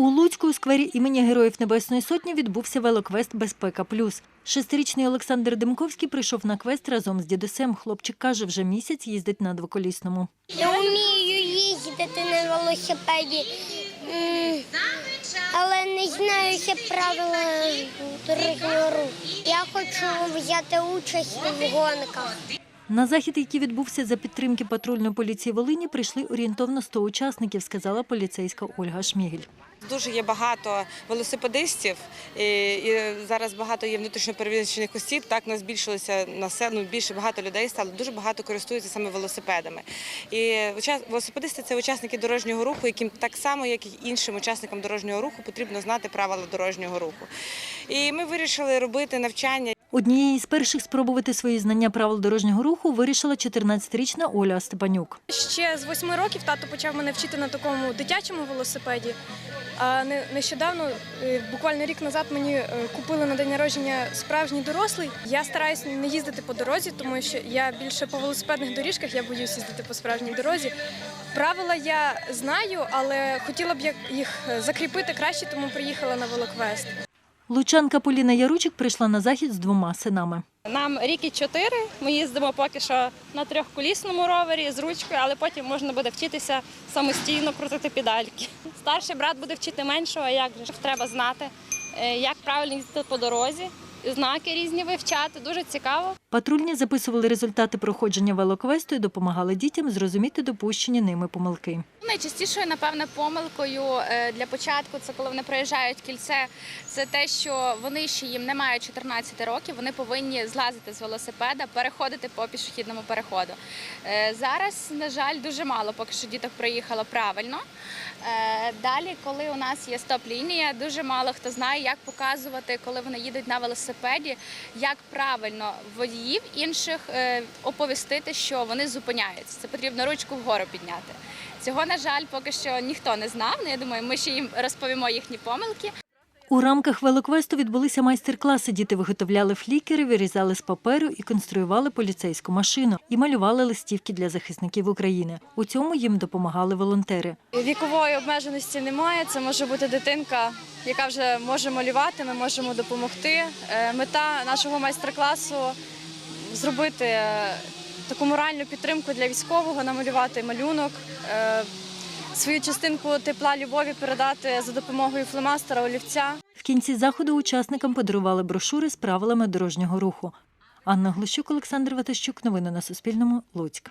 У Луцьку у сквері імені Героїв Небесної Сотні відбувся велоквест Безпека Плюс. Шестирічний Олександр Демковський прийшов на квест разом з дідусем. Хлопчик каже, вже місяць їздить на двоколісному. Я вмію їздити на велосипеді, але не знаю ще правила дорожнього руху. Я хочу взяти участь в гонках. На захід, який відбувся за підтримки патрульної поліції Волині, прийшли орієнтовно 100 учасників, сказала поліцейська Ольга Шмігель. Дуже є багато велосипедистів, і, і зараз багато є внутрішньопереміщених осіб. Так нас збільшилося населення, ну, більше багато людей стало. Дуже багато користуються саме велосипедами. І велосипедисти це учасники дорожнього руху, яким так само, як і іншим учасникам дорожнього руху, потрібно знати правила дорожнього руху. І ми вирішили робити навчання. Однією з перших спробувати свої знання правил дорожнього руху вирішила 14-річна Оля Степанюк. Ще з восьми років тато почав мене вчити на такому дитячому велосипеді. А не- нещодавно, е, буквально рік назад, мені е, купили на день народження справжній дорослий. Я стараюсь не їздити по дорозі, тому що я більше по велосипедних доріжках, я боюсь їздити по справжній дорозі. Правила я знаю, але хотіла б їх е, закріпити краще, тому приїхала на велоквест. Лучанка Поліна Яручик прийшла на захід з двома синами. Нам рік і чотири. Ми їздимо поки що на трьохколісному ровері з ручкою, але потім можна буде вчитися самостійно крутити педальки. Старший брат буде вчити меншого, як же треба знати, е, як правильно їздити по дорозі, знаки різні вивчати. Дуже цікаво. Патрульні записували результати проходження велоквесту і допомагали дітям зрозуміти допущені ними помилки. Найчастішою, напевне, помилкою е, для початку, це коли вони проїжджають кільце, це те, що вони ще їм не мають 14 років, вони повинні злазити з велосипеда, переходити по пішохідному переходу. Е, Зараз, на жаль, дуже мало поки що діток проїхало правильно. Е, Далі, коли у нас є стоп-лінія, дуже мало хто знає, як показувати, коли вони їдуть на велосипеді, як правильно водіїв інших е, оповістити, що вони зупиняються. Це потрібно ручку вгору підняти. Цього, на жаль, поки що ніхто не знав. але я думаю, ми ще їм розповімо їхні помилки. У рамках велоквесту відбулися майстер-класи. Діти виготовляли флікери, вирізали з паперу і конструювали поліцейську машину і малювали листівки для захисників України. У цьому їм допомагали волонтери. Вікової обмеженості немає. Це може бути дитинка, яка вже може малювати. Ми можемо допомогти. Е, Мета нашого майстер-класу зробити е, таку моральну підтримку для військового, намалювати малюнок. Свою частинку тепла любові передати за допомогою фломастера, олівця. В кінці заходу учасникам подарували брошури з правилами дорожнього руху. Анна Глущук, Олександр Ватащук. Новини на Суспільному. Луцьк.